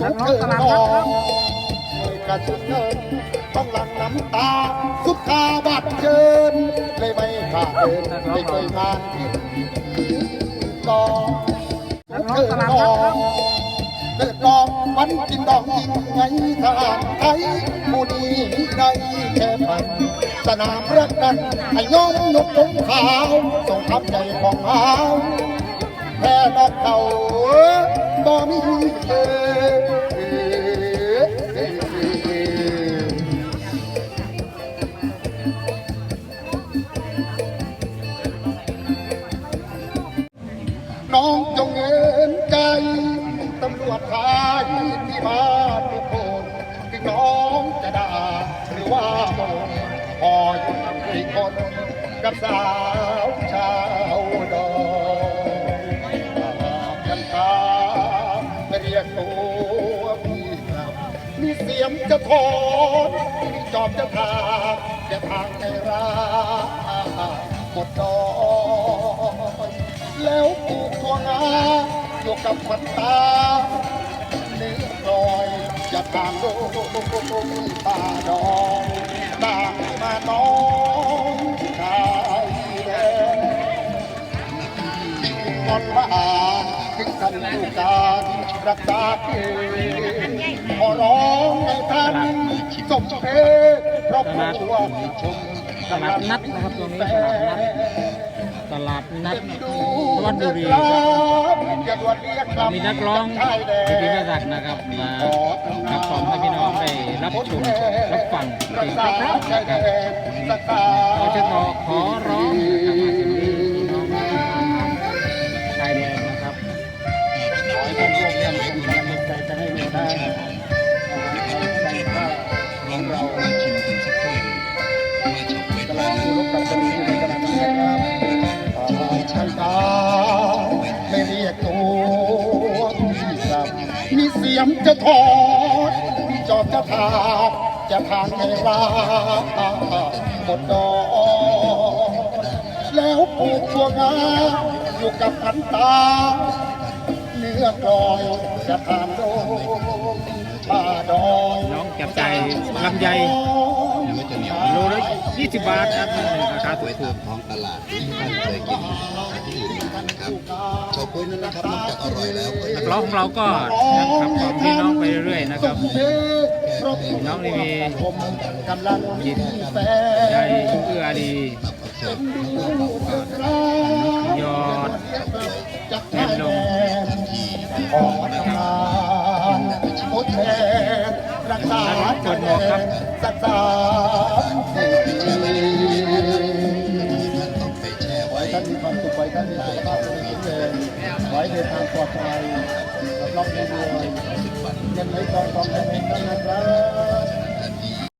สุขเกินรอมือกระชุนเงินต้องหลั่งน้ำตา สุดคาบาดเจินเลยไม่ขาดเดินไม่เคยผ่านกองเกินรอเดินดองมันกินดองยิงไงทหารไทยผู้นี้ได้แค่ฝันสนามรักนั้นให้ย้อมยกตงขาวส่งทับใจของเฮาแค่นอกเขา ตรวจไทยที่มาทุกคนถึงน้องจะด่าหรือว่าโมพออยู่คุยคนกับสาวชาวดอยกันตาเรียกตัวพี่ครับมีเสียงจะทอนมีจอบจะทาจะทางในราหมดดอยแล้วปลูกตัวงา อยู่กับฝันตาเนื้อรอยจะตามโลกป่าดองตามมาน้องชายแดงงอนว่าถึงท่านผู้การรักษาเอขอร้องให้ท่านสมเพชเพราะผู้ว่าชมตลาดนัดนะครับตรงนี้ตลาดนัด ตลาดนัดวัดบบอย่าด่วนเรีครับมีนักร้องชายแดพิธีศักดิ์นะครับมาขับกล่อมให้พี่น้องได้รับชมรับฟังเพลงเพราะๆนะครับเราจะขอขอร้องกับมาที่น้องชายแดนนะครับขอให้ท่านร่วมกันเป็นกำลังใจจะให้เราได้ของเรากำลังดูรบกับตำรวจอยู่ ยงจะถอดมีจอบจะถากจะทางในราหมดดอกแล้วปลูกตัวงาอยู่กับพันตา เนื้อกลอยจะทานโดมป่าดอยน้องจับใจลำไยโลละ20บาทครับราคาถูกท้องตลาดที่ท่านเคยกินที่อื่นนะครับเฉาก๊วยนั้นนะครับนอกจากอร่อยแล้วก็นักร้องของเราก็ยังขับกล่อมพี่น้องไปเรื่อยๆนะครับน้องนี่มีกำลังจิตแสใจงเอื้อดียอดแม่ลงขอทำงานทดแทนรักษาเปิดหมวกครับ ดินทางปลอดภัยรับรองไม่รวยเงินไหลกองกองไหลเป็นกันนะครับ